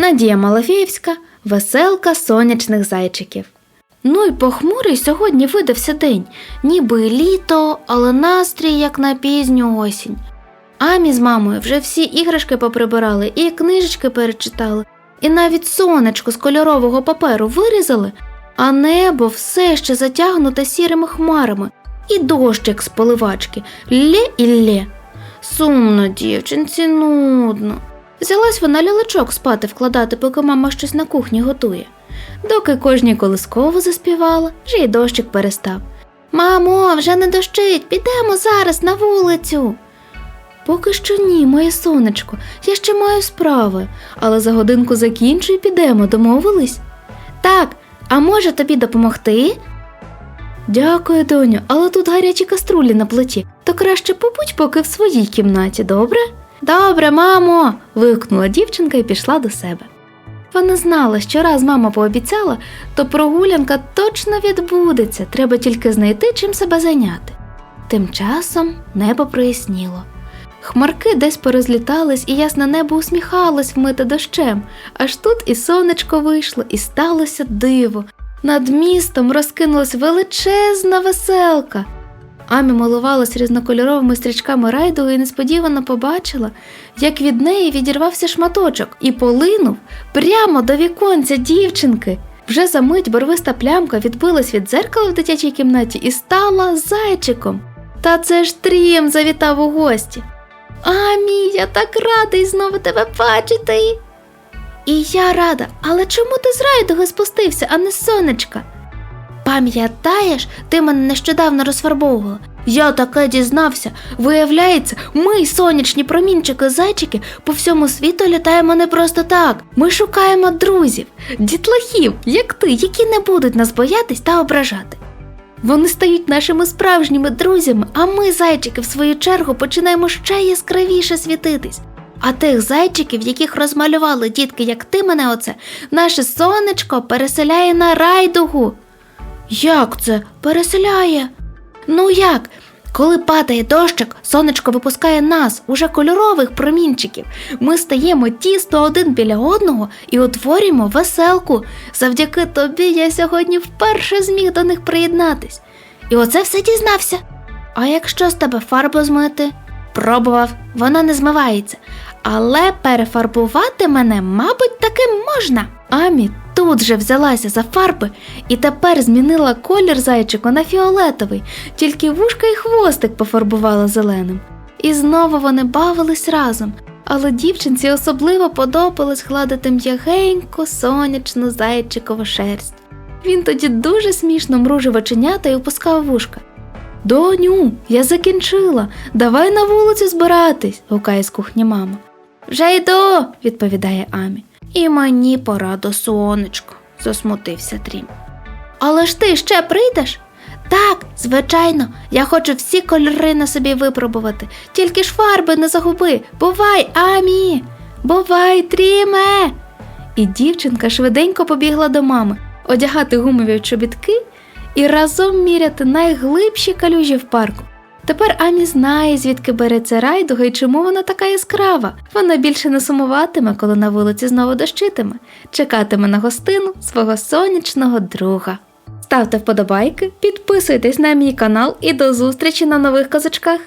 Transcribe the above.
Надія Малафєєвська, веселка сонячних зайчиків. Ну й похмурий сьогодні видався день, ніби літо, але настрій як на пізню осінь. Амі з мамою вже всі іграшки поприбирали і книжечки перечитали, і навіть сонечко з кольорового паперу вирізали, а небо все ще затягнуте сірими хмарами, і дощик з поливачки лє і лє. Сумно, дівчинці, нудно. Взялась вона лялечок спати вкладати, поки мама щось на кухні готує. Доки кожній колисково заспівала, вже й дощик перестав. Мамо, вже не дощить, підемо зараз на вулицю. Поки що ні, моє сонечко, я ще маю справи, але за годинку закінчу і підемо, домовились? Так, а може тобі допомогти? Дякую, доню, але тут гарячі каструлі на плиті, то краще побудь поки в своїй кімнаті, добре? Добре, мамо. вигукнула дівчинка і пішла до себе. Вона знала, що раз мама пообіцяла, то прогулянка точно відбудеться, треба тільки знайти чим себе зайняти. Тим часом небо проясніло. Хмарки десь порозлітались, і ясне небо усміхалось вмите дощем, аж тут і сонечко вийшло, і сталося диво. Над містом розкинулась величезна веселка. Амі малувалась різнокольоровими стрічками райдуги і несподівано побачила, як від неї відірвався шматочок і полинув прямо до віконця дівчинки. Вже за мить барвиста плямка відбилась від дзеркала в дитячій кімнаті і стала зайчиком. Та це ж Трім завітав у гості. Амі, я так радий знову тебе бачити. І я рада, але чому ти з райдуги спустився, а не сонечка? Пам'ятаєш, ти мене нещодавно розфарбовувала. Я таке дізнався. Виявляється, ми, сонячні промінчики зайчики, по всьому світу літаємо не просто так. Ми шукаємо друзів, дітлахів, як ти, які не будуть нас боятись та ображати. Вони стають нашими справжніми друзями, а ми, зайчики, в свою чергу, починаємо ще яскравіше світитись. А тих зайчиків, яких розмалювали дітки, як ти мене оце, наше сонечко переселяє на райдугу. Як це переселяє? Ну як? Коли падає дощик, сонечко випускає нас, уже кольорових промінчиків. Ми стаємо тісно один біля одного і утворюємо веселку. Завдяки тобі я сьогодні вперше зміг до них приєднатись. І оце все дізнався. А якщо з тебе фарбу змити? Пробував, вона не змивається. Але перефарбувати мене, мабуть, таки можна. Амі тут же взялася за фарби і тепер змінила колір зайчику на фіолетовий, тільки вушка і хвостик пофарбувала зеленим. І знову вони бавились разом, але дівчинці особливо подобалось гладити м'ягеньку сонячну зайчикову шерсть. Він тоді дуже смішно мружив оченята і опускав вушка. Доню, я закінчила. Давай на вулицю збиратись, гукає з кухні мама. Вже йду, відповідає Амі. І мені пора до сонечко, засмутився Трім. Але ж ти ще прийдеш? Так, звичайно, я хочу всі кольори на собі випробувати, тільки ж фарби не загуби. Бувай, Амі! Бувай, Тріме! І дівчинка швиденько побігла до мами одягати гумові чобітки і разом міряти найглибші калюжі в парку. Тепер Амі знає, звідки береться райдуга і чому вона така яскрава. Вона більше не сумуватиме, коли на вулиці знову дощитиме, чекатиме на гостину свого сонячного друга. Ставте вподобайки, підписуйтесь на мій канал і до зустрічі на нових казочках.